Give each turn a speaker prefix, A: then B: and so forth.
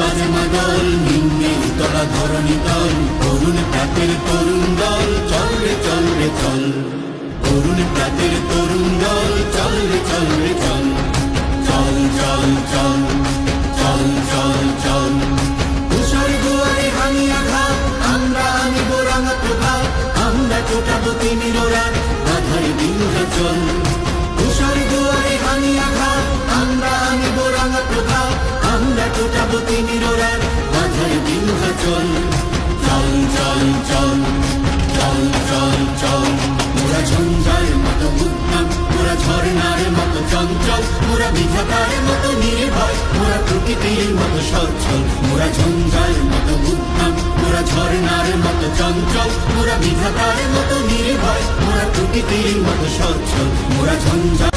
A: বাজে মাদল নিম্নে উতলা ধরণী দল। তরুণ প্রাতের তরুণ দল, চল রে চল রে, চল। তরুণ প্রাতের তরুণ দল, চল রে চল রে, চল। চল চল চল চল চল চল। তুষার দুয়ারে হানিয়া ঘাট আমরা আনিব রাঙা প্রভাত আমরা টোটাবো তিমির রাত বাধারে চল চল চল চল চল চল চল। মোরা ঝঞ্ঝার মতো উদ্যম মোরা ঝর্ণার মতো চঞ্চল মোরা বিধাতার মতো নির্ভয় মোরা প্রকৃতির মতো সচ্ছল। মোরা ঝঞ্ঝার মতো উদ্যম মোরা ঝর্ণার মতো চঞ্চল মোরা বিধাতার মতো নির্ভয় মোরা প্রকৃতির মতো সচ্ছল। মোরা ঝঞ্ঝার